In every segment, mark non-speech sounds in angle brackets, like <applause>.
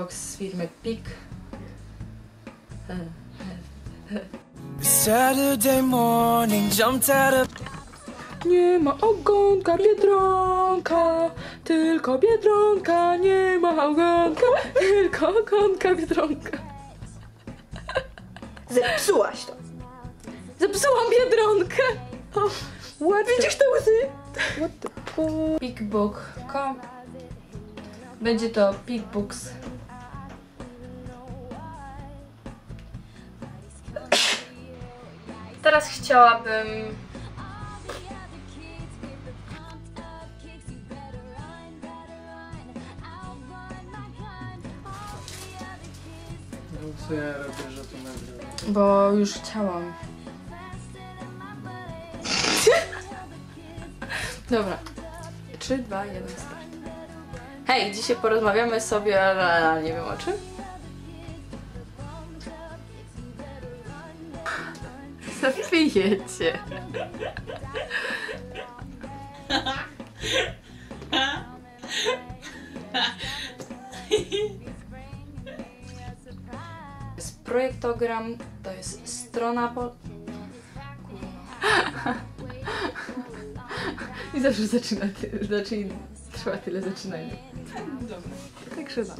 Box z firmy PIK. Saturday morning, jumped out of Nie ma ogonka Biedronka, tylko Biedronka, nie ma ogonka, tylko ogonka Biedronka. Zepsułaś to. Zepsułam Biedronkę! O, what Widzisz te łzy? What the fuck? Pickbook.com Będzie to Pickbooks. Teraz chciałabym No co ja robię, że to nagrywam? Bo już chciałam. <laughs> Dobra. 3, 2, 1, start. Hej, dzisiaj porozmawiamy sobie, ale nie wiem o czym. Zapijecie. jest projektogram, to jest strona po... I zawsze zaczyna, ty, znaczy trwa tyle zaczynania. Dobra. Tak się da.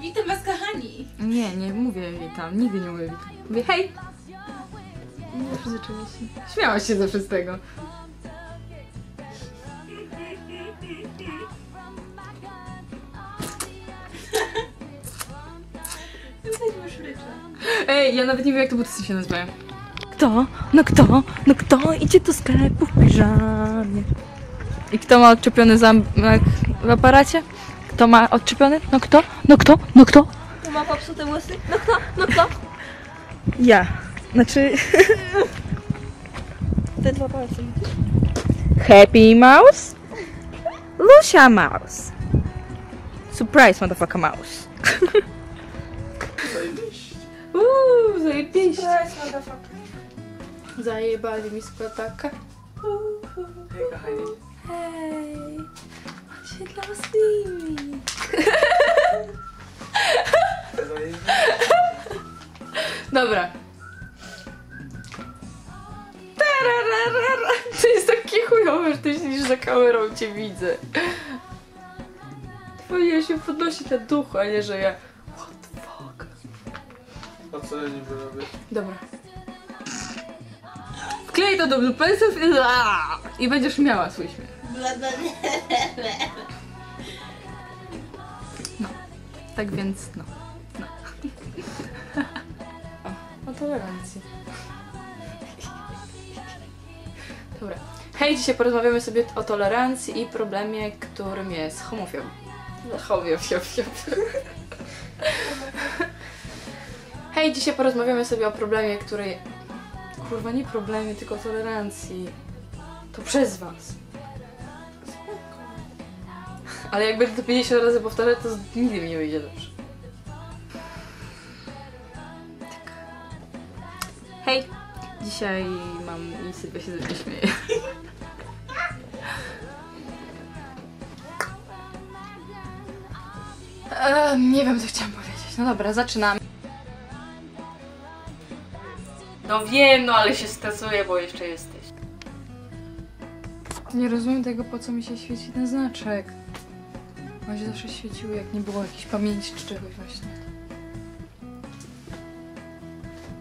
Witam was kochani. Nie, nie mówię witam, nigdy nie mówię witam. Mówię hej! Zaczęła się. Śmiałaś się zawsze z tego. Jesteśmy szrycza. Ej, ja nawet nie wiem jak te buty się nazywają. Kto? No kto? No kto idzie do sklepu w piżamie? I kto ma odczepiony zamek w aparacie? Kto ma odczepiony? No kto? No kto? No kto? Tu ma popsute włosy? No kto? No kto? Ja. Znaczy... <laughs> Te dwa palce. Happy Mouse? Lucia Mouse. Surprise, motherfucker mouse. Zajebiście. <laughs> Uuu, zajebiście. Surprise, motherfucker. Zajebali mi składaka. Hej kochani. Hej, chodźcie dla was <laughs> nimi. Zajebiście. Dobra. Tararara. To jest takie chujowe, że ty siedzisz za kamerą, cię widzę. Powinien się podnosi na duchu, a nie, że ja... What the fuck? A co ja niby robię? Dobra. Wklej to do blupensów i... Aaa! i będziesz miała swój śmiech. Bla. Tak więc, no. Tolerancji. Dobra. Hej, dzisiaj porozmawiamy sobie o tolerancji i problemie, którym jest homofobia. Homofobia. Hej, dzisiaj porozmawiamy sobie o problemie, który... Kurwa, nie problemie, tylko tolerancji. To przez was. Ale jak będę to 50 razy powtarzać, to nigdy mi nie wyjdzie dobrze. Hej! Dzisiaj mam i Sylwia się ze mnie śmieje. Nie wiem, co chciałam powiedzieć. No dobra, zaczynamy. No wiem, no ale się stresuję, bo jeszcze jesteś. Nie rozumiem tego, po co mi się świeci ten znaczek. On się zawsze świecił, jak nie było jakiejś pamięci czy czegoś właśnie.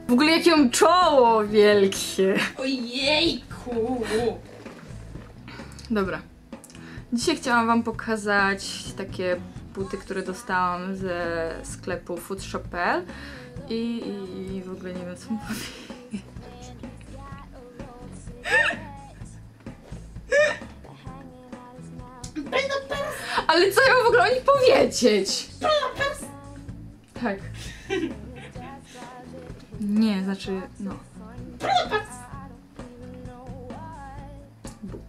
W ogóle jakie mam czoło wielkie. Ojejku. Dobra. Dzisiaj chciałam wam pokazać takie buty, które dostałam ze sklepu foodshop.pl i, i, i w ogóle nie wiem co mam powiedzieć. Ale co ja mam w ogóle o nich powiedzieć? Tak. Nie, znaczy, no. But.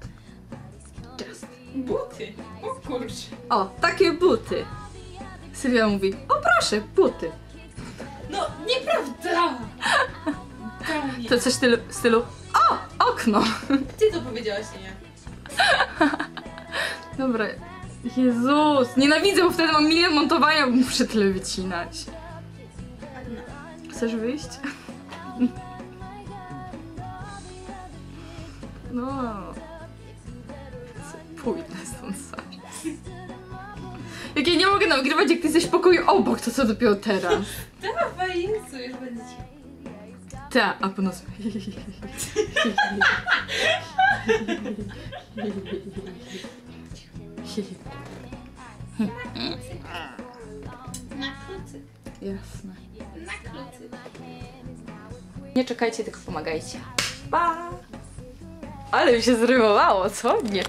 Just. Buty. O kurczę. O, takie buty. Sylwia mówi, o proszę, buty. No, nieprawda. To coś w stylu, w stylu o, okno. Ty to powiedziałaś, nie. Dobra, Jezus, nienawidzę, bo wtedy mam milion montowania, bo muszę tyle wycinać. Chcesz wyjść? No. Pójdę stąd sam. Jak ja nie mogę nagrywać, jak ty jesteś w pokoju obok, to co dopiero teraz? Dawaj, Jezu, już będzie. Ta, a po nocy. <laughs> Nie czekajcie, tylko pomagajcie. Pa! Ale mi się zrymowało, co? Nie.